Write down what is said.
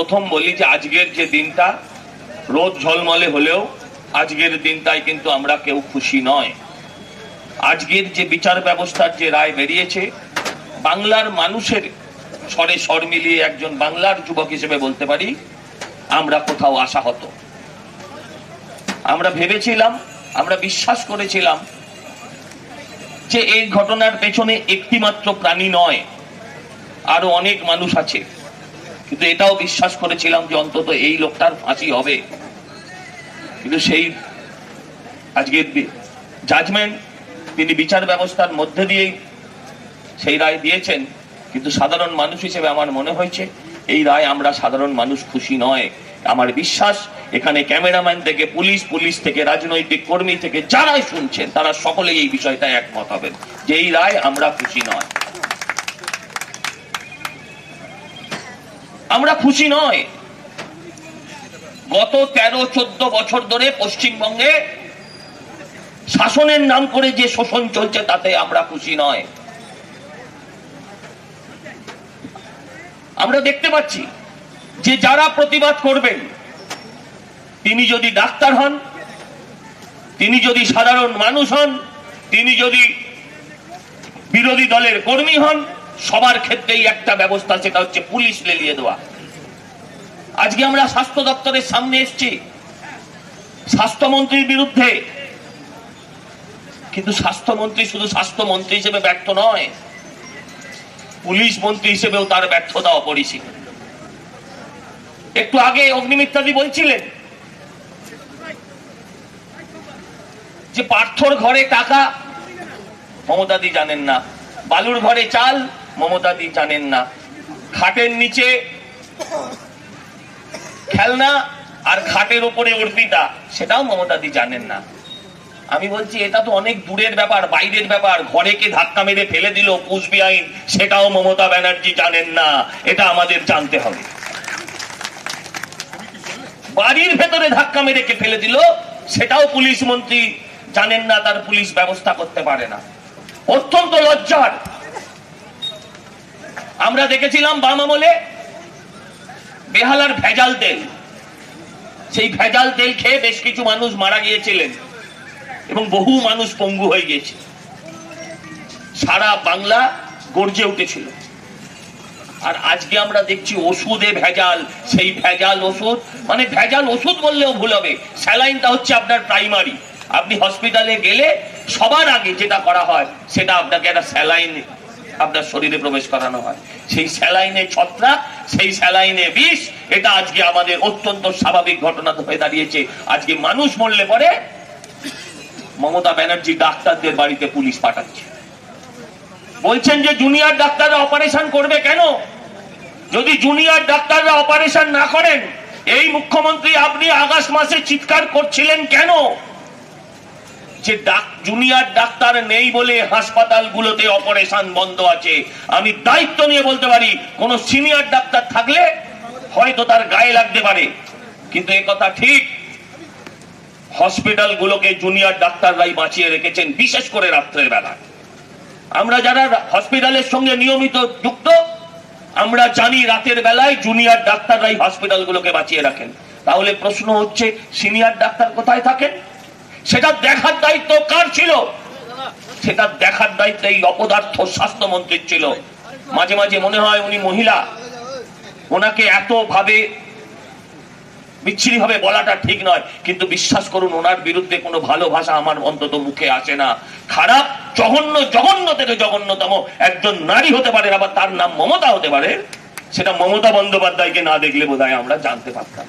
প্রথম বলি যে আজকের যে দিনটা, রোদ ঝলমলে হলেও আজকের দিনটাই কিন্তু আমরা কেউ খুশি নয়। আজকের যে বিচার ব্যবস্থার যে রায় বেরিয়েছে, বাংলার মানুষের স্বরে স্বর মিলিয়ে একজন বাংলার যুবক হিসেবে বলতে পারি, আমরা কোথাও আশা হতো আমরা ভেবেছিলাম, আমরা বিশ্বাস করেছিলাম যে এই ঘটনার পেছনে একটি মাত্র প্রাণী নয়, আরও অনেক মানুষ আছে। কিন্তু এটাও বিশ্বাস করেছিলাম যে অন্তত এই লোকটার ফাঁসি হবে। কিন্তু সেই আজকের জাজমেন্ট তিনি বিচার ব্যবস্থার মধ্যে দিয়েই সেই রায় দিয়েছেন। কিন্তু সাধারণ মানুষ হিসেবে আমার মনে হয়েছে, এই রায় আমরা সাধারণ মানুষ খুশি নয়। আমার বিশ্বাস, এখানে ক্যামেরাম্যান থেকে, পুলিশ পুলিশ থেকে, রাজনৈতিক কর্মী থেকে যারাই শুনছেন, তারা সকলেই এই বিষয়টা একমত হবেন যে এই রায় আমরা খুশি নয়। আমরা খুশি নয়। গত তেরো, চোদ্দ বছর ধরে পশ্চিমবঙ্গে শাসনের নাম করে যে শোষণ চলছে, তাতে আমরা খুশি নয়। আমরা দেখতে পাচ্ছি যে যারা প্রতিবাদ করবেন, তিনি যদি ডাক্তার হন, তিনি যদি সাধারণ মানুষ হন, তিনি যদি বিরোধী দলের কর্মী হন সবার ক্ষেত্রেই একটা ব্যবস্থা, সেটা হচ্ছে পুলিশ লেলিয়ে দেওয়া। আজকে আমরা স্বাস্থ্য দপ্তরের সামনে এসেছি, স্বাস্থ্যমন্ত্রীর বিরুদ্ধে। কিন্তু স্বাস্থ্যমন্ত্রী শুধু স্বাস্থ্যমন্ত্রী হিসেবে ব্যর্থ নয়, পুলিশ মন্ত্রী হিসেবেও তার ব্যর্থতা অপরিসীম। একটু আগে অগ্নিমিত্রাদি বলছিলেন যে পার্থর ঘরে টাকা, মমতাদি জানেন না, বালুর ঘরে চাল মমতাদি জানেন না। খাটের নিচে খেলনা আর খাটের ওপরে অর্পিতা, সেটাও মমতাদি জানেন না। আমি বলছি, এটা তো অনেক দূরের ব্যাপার, বাইরের ব্যাপার। ঘরে কে ধাক্কা মেরে ফেলে দিল কুচবি আইন, সেটাও মমতা ব্যানার্জি জানেন না। এটা আমাদের জানতে হবে। বাড়ির ভেতরে ধাক্কা মেরে কে ফেলে দিল, সেটাও পুলিশ মন্ত্রী জানেন না, তার পুলিশ ব্যবস্থা করতে পারে না। অত্যন্ত লজ্জার। আমরা দেখেছিলাম বাম আমলে বেহালার ভেজাল তেল। সেই ভেজাল তেল খেয়ে বেশ কিছু মানুষ মারা গিয়েছিলেন এবং বহু মানুষ পঙ্গু হয়ে গিয়েছে। সারা বাংলা গর্জে উঠেছিল। আর আজকে আমরা দেখছি ওষুধে ভেজাল, সেই ভেজাল ওষুধ মানে ভেজাল ওষুধ বললেও ভুল হবে। স্যালাইনটা হচ্ছে আপনার প্রাইমারি। আপনি হসপিটালে গেলে সবার আগে যেটা করা হয়, সেটা আপনাকে একটা স্যালাইন আপনার শরীরে প্রবেশ করানো হয়। সেই স্যালাইনে ছত্রাক, সেই স্যালাইনে বিষ, এটা আজকে আমাদের অত্যন্ত স্বাভাবিক ঘটনা হয়ে দাঁড়িয়েছে। আজকে মানুষ মরলে পরে মমতা ব্যানার্জি ডাক্তারদের বাড়িতে পুলিশ পাঠাচ্ছে। বলছেন যে জুনিয়র ডাক্তাররা অপারেশন করবে কেন? যদি জুনিয়র ডাক্তাররা অপারেশন না করেন, এই মুখ্যমন্ত্রী আপনি আগস্ট মাসে চিৎকার করছিলেন কেন? যে জুনিয়র ডাক্তার নেই বলে হাসপাতালগুলোতে অপারেশন বন্ধ আছে। আমি দায়িত্ব নিয়ে বলতে পারি, কোন সিনিয়র ডাক্তার থাকলে হয়তো তার গায়ে লাগতে পারে। কিন্তু কথা ঠিক। হসপিটালগুলোকে জুনিয়র ডাক্তাররাই বাঁচিয়ে রেখেছেন, বিশেষ করে রাত্রের বেলা। আমরা যারা হসপিটালের সঙ্গে নিয়মিত যুক্ত, আমরা জানি রাতের বেলায় জুনিয়র ডাক্তাররাই হসপিটালগুলোকে বাঁচিয়ে রাখেন। তাহলে প্রশ্ন হচ্ছে সিনিয়র ডাক্তার কোথায় থাকেন? সেটা দেখার দায়িত্ব কার ছিল? সেটা দেখার দায়িত্ব এই অপদার্থ স্বাস্থ্যমন্ত্রীর ছিল। মাঝে মাঝে মনে হয় উনি মহিলা। ওনাকে এত ভাবে বিচ্ছিরি বলাটা ঠিক নয়, কিন্তু বিশ্বাস করুন, ওনার বিরুদ্ধে কোনো ভালো ভাষা আমার অন্তত মুখে আসে না। খারাপ, জঘন্য জঘন্য থেকে জঘন্যতম একজন নারী হতে পারে, আবার তার নাম মমতা হতে পারে, সেটা মমতা বন্দ্যোপাধ্যায়কে না দেখলে বোধহয় আমরা জানতে পারতাম।